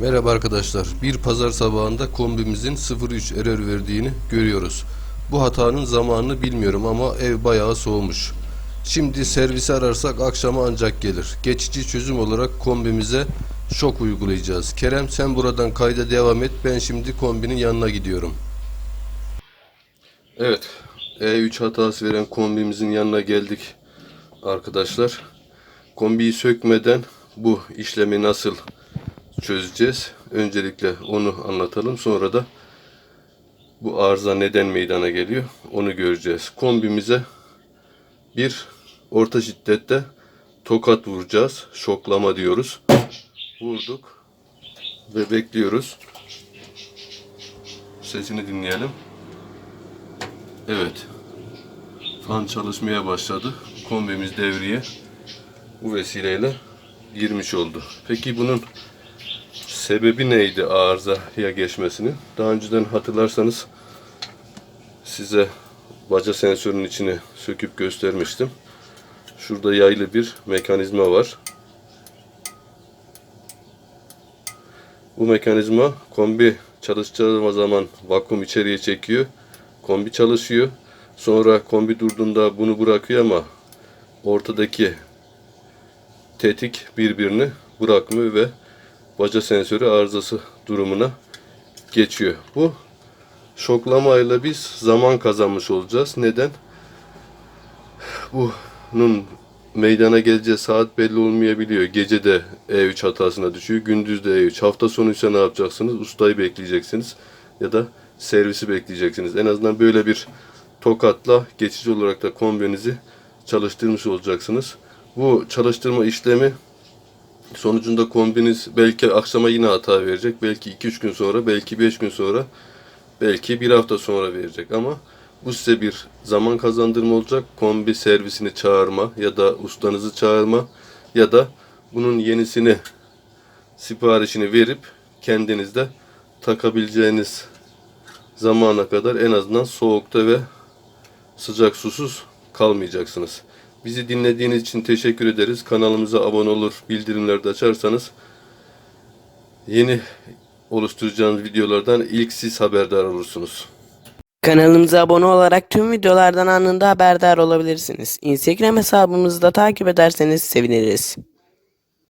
Merhaba arkadaşlar. Bir pazar sabahında kombimizin 03 error verdiğini görüyoruz. Bu hatanın zamanını bilmiyorum ama ev bayağı soğumuş. Şimdi servisi ararsak akşama ancak gelir. Geçici çözüm olarak kombimize şok uygulayacağız. Kerem sen buradan kayda devam et. Ben şimdi kombinin yanına gidiyorum. Evet. E3 hatası veren kombimizin yanına geldik arkadaşlar. Kombiyi sökmeden bu işlemi nasıl çözeceğiz. Öncelikle onu anlatalım. Sonra da bu arıza neden meydana geliyor onu göreceğiz. Kombimize bir orta şiddette tokat vuracağız. Şoklama diyoruz. Vurduk ve bekliyoruz. Sesini dinleyelim. Evet. Fan çalışmaya başladı. Kombimiz devreye bu vesileyle girmiş oldu. Peki bunun sebebi neydi arızaya geçmesinin? Daha önceden hatırlarsanız size baca sensörünün içini söküp göstermiştim. Şurada yaylı bir mekanizma var. Bu mekanizma kombi çalışacağı zaman vakum içeriye çekiyor. Kombi çalışıyor. Sonra kombi durduğunda bunu bırakıyor ama ortadaki tetik birbirini bırakmıyor ve baca sensörü arızası durumuna geçiyor. Bu şoklamayla biz zaman kazanmış olacağız. Neden? Bunun meydana geleceği saat belli olmayabiliyor. Gece de E3 hatasına düşüyor. Gündüz de E3. Hafta sonu ise ne yapacaksınız? Ustayı bekleyeceksiniz. Ya da servisi bekleyeceksiniz. En azından böyle bir tokatla geçici olarak da kombinizi çalıştırmış olacaksınız. Bu çalıştırma işlemi sonucunda kombiniz belki akşama yine hata verecek. Belki 2-3 gün sonra, belki 5 gün sonra, belki bir hafta sonra verecek ama bu size bir zaman kazandırma olacak. Kombi servisini çağırma ya da ustanızı çağırma ya da bunun yenisini siparişini verip kendiniz de takabileceğiniz zamana kadar en azından soğukta ve sıcak susuz kalmayacaksınız. Bizi dinlediğiniz için teşekkür ederiz. Kanalımıza abone olur, bildirimleri de açarsanız yeni oluşturacağımız videolardan ilk siz haberdar olursunuz. Kanalımıza abone olarak tüm videolardan anında haberdar olabilirsiniz. Instagram hesabımızı da takip ederseniz seviniriz.